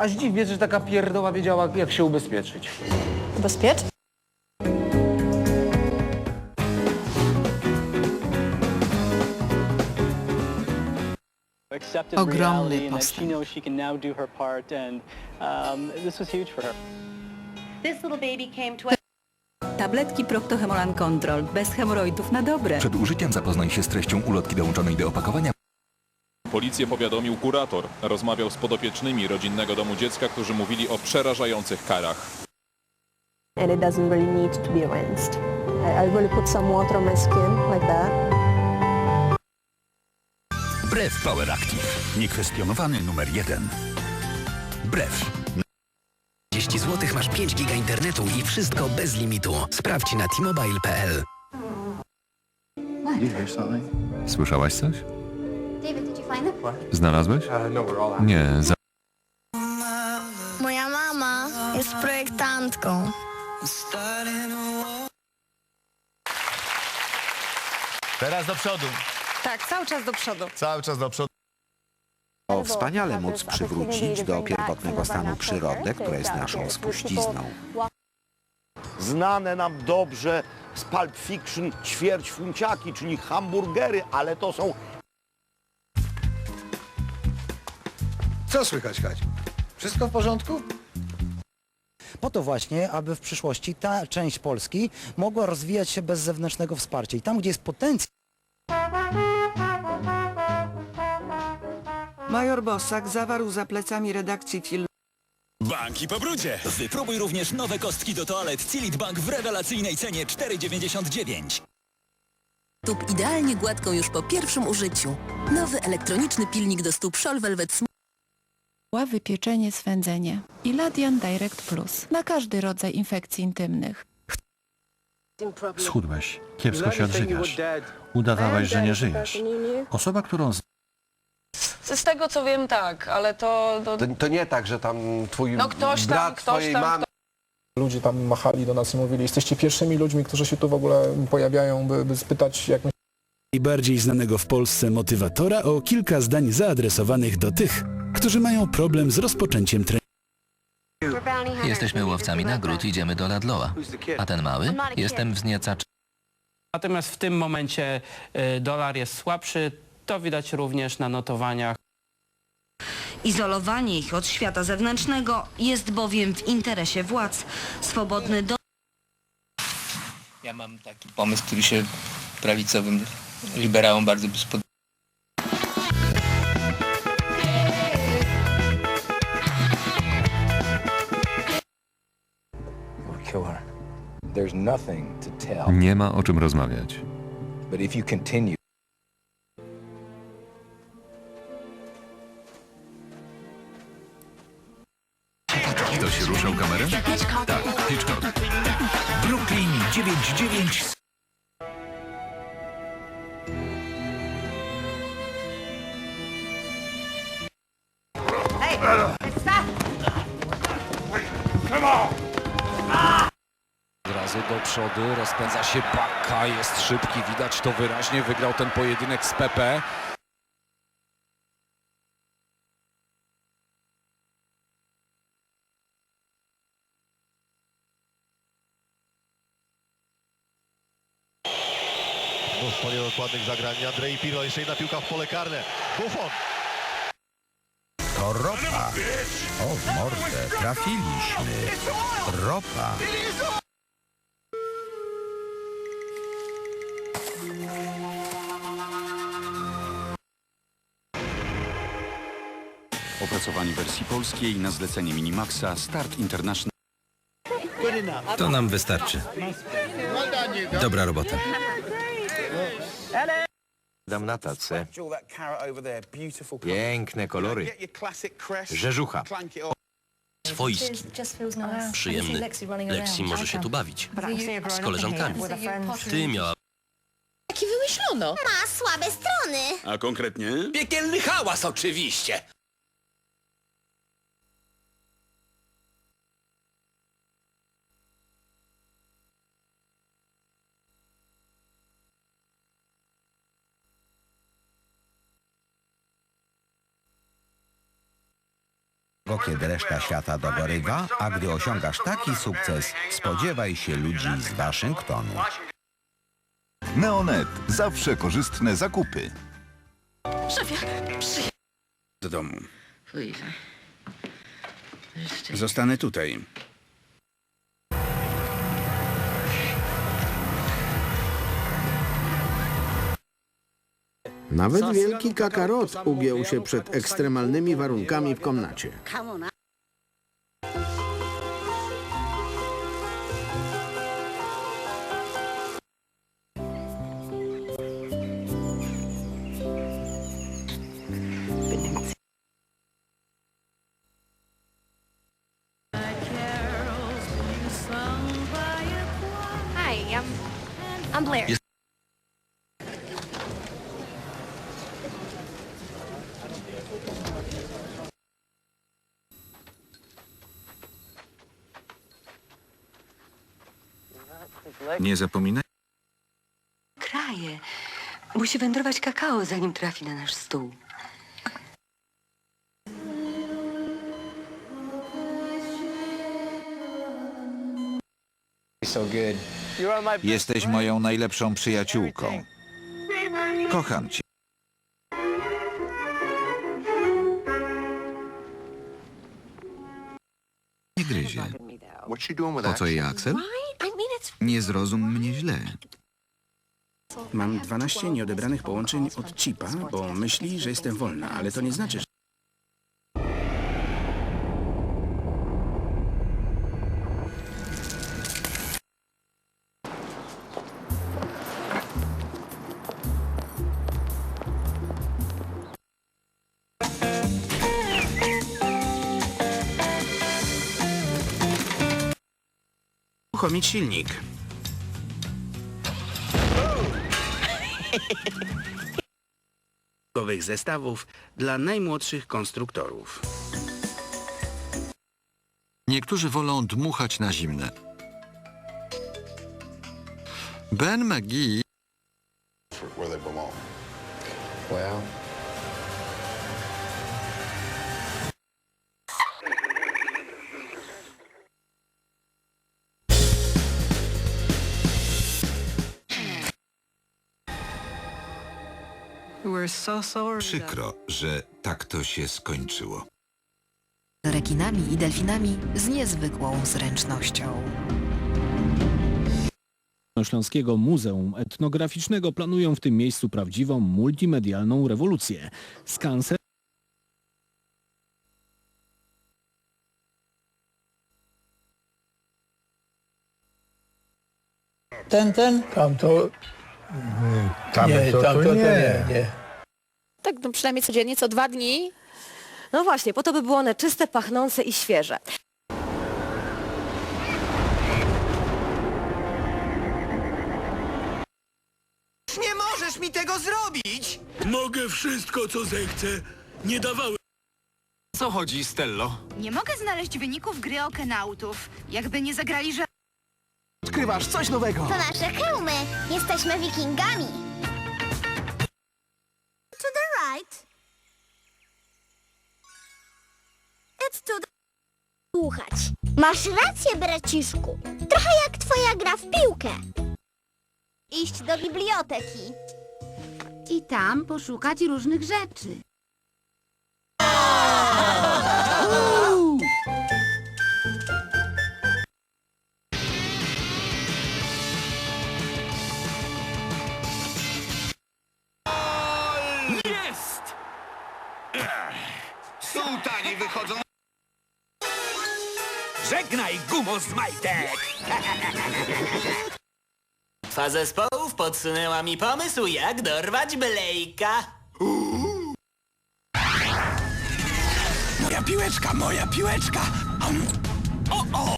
Aż dziwnie, że taka pierdoła wiedziała, jak się ubezpieczyć. Bezpiecz? accepted Ogromny postęp. um, Tabletki Proctohemolan Control. Bez hemoroidów na dobre. Przed użyciem zapoznaj się z treścią ulotki dołączonej do opakowania. Policję powiadomił kurator. Rozmawiał z podopiecznymi rodzinnego domu dziecka, którzy mówili o przerażających karach. And it doesn't really need to be rinsed. I, I really put some water on my skin like that. Brew Power Active. Niekwestionowany numer jeden. Brew. 30 zł masz 5 giga internetu i wszystko bez limitu. Sprawdź na t-mobile.pl. Słyszałaś coś? David, did you? Znalazłeś? Nie, za... Moja mama jest projektantką. Teraz do przodu. Tak, cały czas do przodu. Cały czas do przodu. O wspaniale móc przywrócić do pierwotnego stanu przyrodę, która jest naszą spuścizną. Znane nam dobrze z Pulp Fiction ćwierćfunciaki, czyli hamburgery, ale to są Co słychać, Kać? Wszystko w porządku? Po to właśnie, aby w przyszłości ta część Polski mogła rozwijać się bez zewnętrznego wsparcia. I tam, gdzie jest potencjał, Major Bosak zawarł za plecami redakcji filmu Banki po brudzie. Wypróbuj również nowe kostki do toalet Cilit Bank w rewelacyjnej cenie 4,99. Stóp idealnie gładką już po pierwszym użyciu. Nowy elektroniczny pilnik do stóp Scholl Velvet Smooth. Wypieczenie, swędzenie i Ladian Direct Plus na każdy rodzaj infekcji intymnych. Schudłeś. Kiepsko się odżywiasz. Udawałeś, że nie żyjesz. Osoba, którą z... Z tego co wiem, tak, ale to... to... To, to nie tak, że tam twój No ktoś tam, brat ktoś twojej tam, mamy... Ludzie tam machali do nas i mówili, jesteście pierwszymi ludźmi, którzy się tu w ogóle pojawiają, by, by spytać, jak my najbardziej znanego w Polsce motywatora o kilka zdań zaadresowanych do tych, którzy mają problem z rozpoczęciem treningu. Jesteśmy łowcami nagród, idziemy do Ladloa. A ten mały? Jestem wzniecacz. Natomiast w tym momencie y, dolar jest słabszy. To widać również na notowaniach. Izolowanie ich od świata zewnętrznego jest bowiem w interesie władz. Swobodny do... Ja mam taki pomysł, który się prawicowym liberałom bardzo by Nie ma o czym rozmawiać. Ktoś ruszał kamerę? Tak, Hitchcock. Brooklyn 99. do przodu, rozpędza się Baka, jest szybki, widać to wyraźnie, wygrał ten pojedynek z Pepe. Mnóstwo niedokładnych zagrań. Andrzej Pirlo, jeszcze jedna piłka w pole karne. Buffon. To ropa. O, w mordę, trafiliśmy. Ropa. Opracowanie wersji polskiej na zlecenie Minimaxa Start International. To nam wystarczy. Dobra robota. Dam na tacę. Piękne kolory. Rzeżucha. Swojski. Przyjemny. Lexi może się tu bawić. Z koleżankami. Ty miała... Jaki wymyślono? Ma słabe strony. A konkretnie? Piekielny hałas oczywiście. Kiedy reszta świata dogorywa, a gdy osiągasz taki sukces, spodziewaj się ludzi z Waszyngtonu. Neonet. Zawsze korzystne zakupy. Do domu. Zostanę tutaj. Nawet wielki kakarot ugiął się przed ekstremalnymi warunkami w komnacie. Nie zapominaj. Kraje. Musi wędrować kakao, zanim trafi na nasz stół. Jesteś moją najlepszą przyjaciółką. Kocham cię. Nie gryzie. Po co jej Axel? Nie zrozum mnie źle. Mam 12 nieodebranych połączeń od chipa, bo myśli, że jestem wolna, ale to nie znaczy, że... Uruchomić silnik. Zestawów dla najmłodszych konstruktorów. Niektórzy wolą dmuchać na zimne. Ben McGee Przykro, że tak to się skończyło. Rekinami i delfinami z niezwykłą zręcznością. Śląskiego Muzeum Etnograficznego planują w tym miejscu prawdziwą multimedialną rewolucję. Skansen Ten, ten? Tamto... nie, to, tamto to nie. nie. Tak, no przynajmniej codziennie, co dwa dni. No właśnie, po to by były one czyste, pachnące i świeże. Nie możesz mi tego zrobić! Mogę wszystko, co zechcę. Nie dawałem. Co chodzi, Stello? Nie mogę znaleźć wyników gry okenautów. Jakby nie zagrali że... Odkrywasz coś nowego! To nasze hełmy. Jesteśmy wikingami. Słuchać. Masz rację, braciszku. Trochę jak twoja gra w piłkę. Iść do biblioteki. I tam poszukać różnych rzeczy. Gumo z majtek! Zespołów podsunęła mi pomysł, jak dorwać Blejka. Moja piłeczka, moja piłeczka! Am. O, o!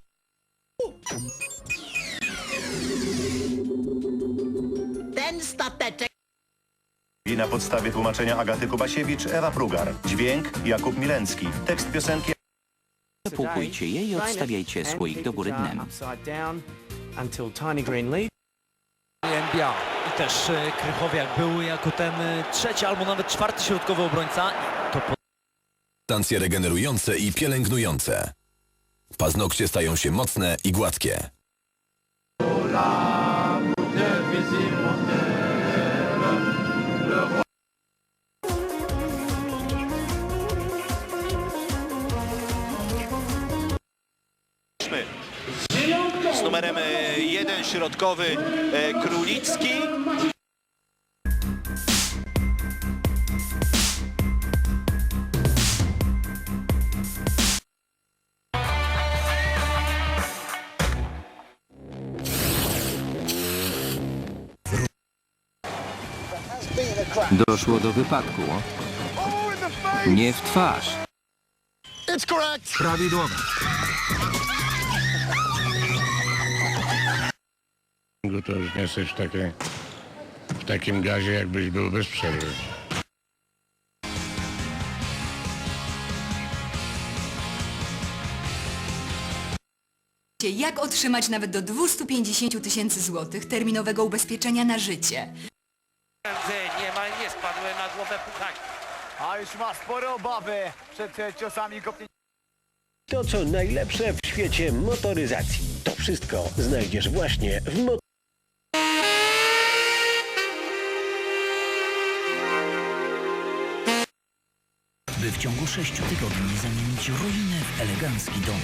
Ten stateczek... I na podstawie tłumaczenia Agaty Kubasiewicz, Ewa Prugar. Dźwięk Jakub Milencki. Tekst piosenki Przepłukujcie je i odstawiajcie słoik do góry dnem. I też e, Krychowiak był jako ten e, trzeci albo nawet czwarty środkowy obrońca. To po... substancje regenerujące i pielęgnujące. Paznokcie stają się mocne i gładkie. Z numerem e, jeden środkowy e, Królicki. Doszło do wypadku. Nie w twarz. Prawidłowe. To już nie jesteś w, takiej, w takim gazie, jakbyś był bez przerwy. Jak otrzymać nawet do 250 tysięcy złotych terminowego ubezpieczenia na życie? Niemal nie spadły na głowę puchaki. A już ma spore obawy przed e, ciosami kopnięciami. To co najlepsze w świecie motoryzacji. To wszystko znajdziesz właśnie w Mo by w ciągu sześciu tygodni zamienić ruinę w elegancki dom.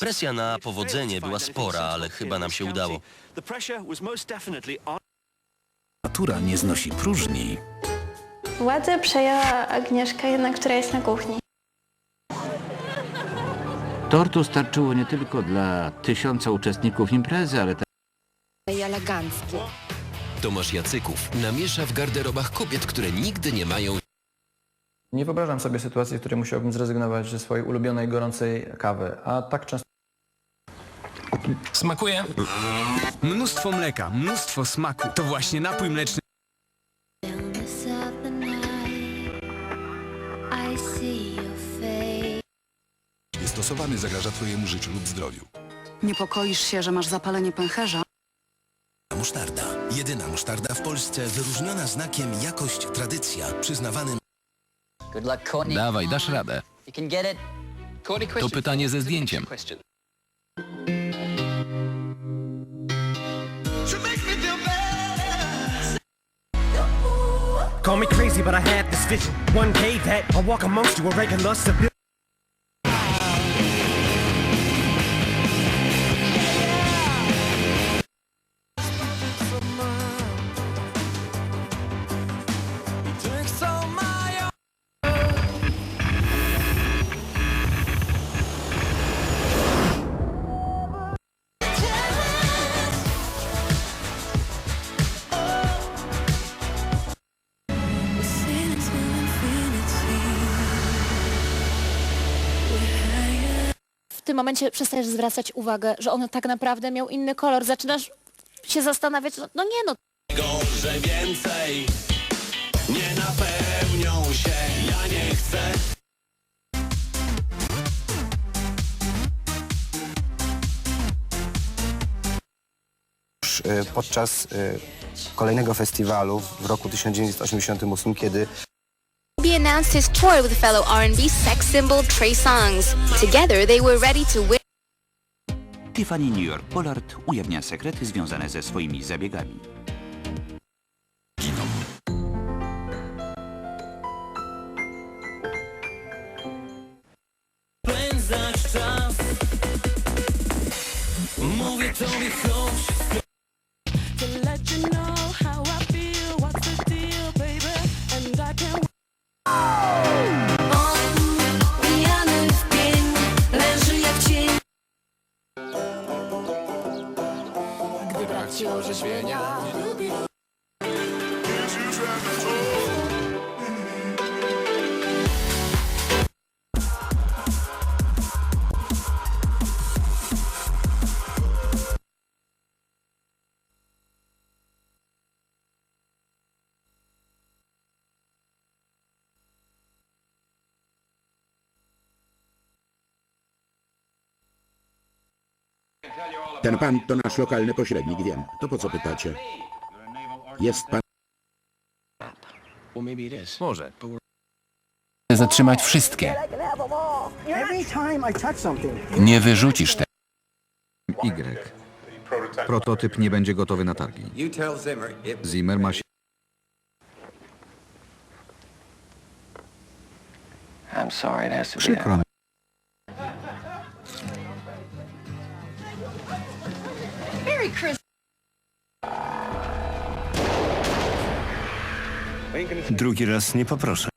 Presja na powodzenie była spora, ale chyba nam się udało. Natura nie znosi próżni. Władzę przejęła Agnieszka, jednak która jest na kuchni. Tortu starczyło nie tylko dla tysiąca uczestników imprezy, ale też I elegancki. Tomasz Jacyków namiesza w garderobach kobiet, które nigdy nie mają Nie wyobrażam sobie sytuacji, w której musiałbym zrezygnować ze swojej ulubionej gorącej kawy, a tak często Smakuje? Mnóstwo mleka, mnóstwo smaku. To właśnie napój mleczny. Stosowany zagraża Twojemu życiu lub zdrowiu. Niepokoisz się, że masz zapalenie pęcherza? Musztarda. Jedyna musztarda w Polsce wyróżniona znakiem jakość, tradycja, przyznawanym... Dawaj, dasz radę. To pytanie ze zdjęciem. Call me crazy, but I had this vision. One day that I'll walk amongst you a regular civilian. Tym momencie przestajesz zwracać uwagę, że on tak naprawdę miał inny kolor. Zaczynasz się zastanawiać, no, no nie no, Gorze więcej nie napełnią się, ja nie chcę. E, podczas e, kolejnego festiwalu w roku 1988, kiedy He announced his tour with fellow R&B sex symbol Trey. Together, they were ready to win. Tiffany New York Pollard ujawnia sekrety związane ze swoimi zabiegami. Ci orzeźwienia. Ten pan to nasz lokalny pośrednik, wiem. To po co pytacie? Jest pan... Może. zatrzymać wszystkie. Nie wyrzucisz tego. Y. Prototyp nie będzie gotowy na targi. Zimmer ma się... Przykro mi. Drugi raz nie poproszę.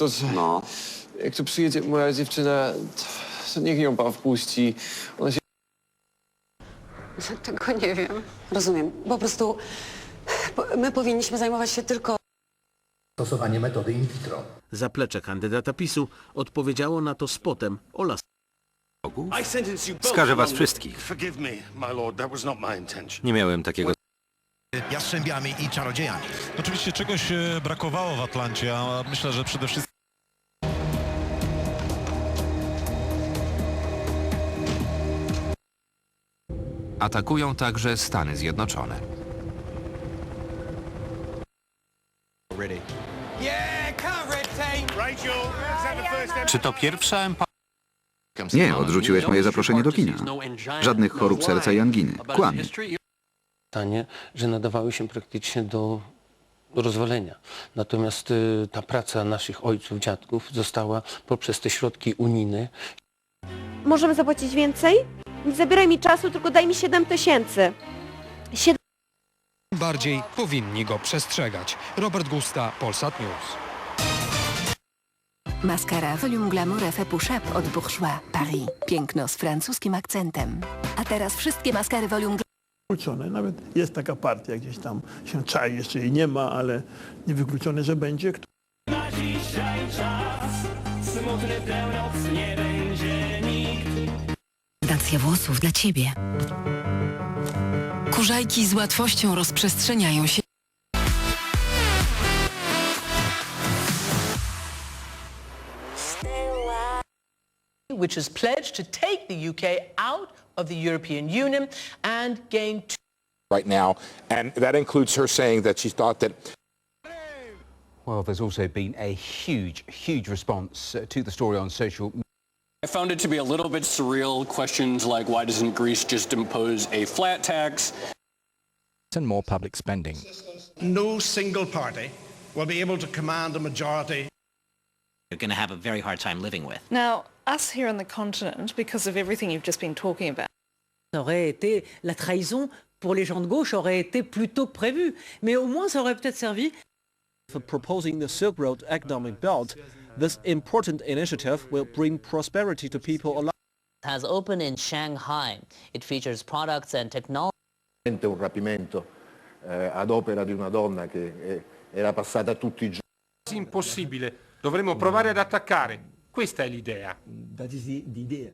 To, no. Jak tu przyjedzie moja dziewczyna, to, to niech ją pan wpuści. Ona się Tego nie wiem. Rozumiem. Po prostu po- my powinniśmy zajmować się tylko Stosowanie metody in vitro. Zaplecze kandydata PiSu odpowiedziało na to spotem o las. Skażę was wszystkich. Forgive me, my lord, that was not my intention. Nie miałem takiego... Jastrzębiami i czarodziejami. Oczywiście czegoś e, brakowało w Atlancie, a myślę, że przede wszystkim Atakują także Stany Zjednoczone. Czy to pierwsza empa... Nie, odrzuciłeś moje zaproszenie do kina. Żadnych chorób serca i anginy. Kłamie. Stanie, że nadawały się praktycznie do rozwalenia. Natomiast y, ta praca naszych ojców, dziadków została poprzez te środki unijne Możemy zapłacić więcej? Nie zabieraj mi czasu, tylko daj mi 7 tysięcy. Siedem... Bardziej powinni go przestrzegać. Robert Gusta, Polsat News. Maskara Volume Glamour Effet Push-Up od Bourjois, Paris. Piękno z francuskim akcentem. A teraz wszystkie maskary Volume Wykluczone. Nawet jest taka partia gdzieś tam się czai, jeszcze jej nie ma, ale niewykluczone, że będzie. Gradacja włosów dla Ciebie. Kurzajki z łatwością rozprzestrzeniają się. which has pledged to take the UK out of the European Union and gain right now, and that includes her saying that she thought that Well, there's also been a huge, huge response uh, to the story on social I found it to be a little bit surreal. Questions like why doesn't Greece just impose a flat tax? and more public spending. no single party will be able to command a majority. You're going to have a very hard time living with. Now, us here on the continent, because of everything you've just been talking about, aurait été la trahison pour les gens de gauche aurait été plus tôt que prévu. Mais au moins, ça aurait peut-être servi. For proposing the Silk Road Economic Belt, this important initiative will bring prosperity to people alike. has opened in Shanghai. It features products and technology. un rapimento eh, ad opera di una donna che eh, era passata tutti i giorni. Impossibile. Dovremmo provare ad attaccare. Questa è l'idea.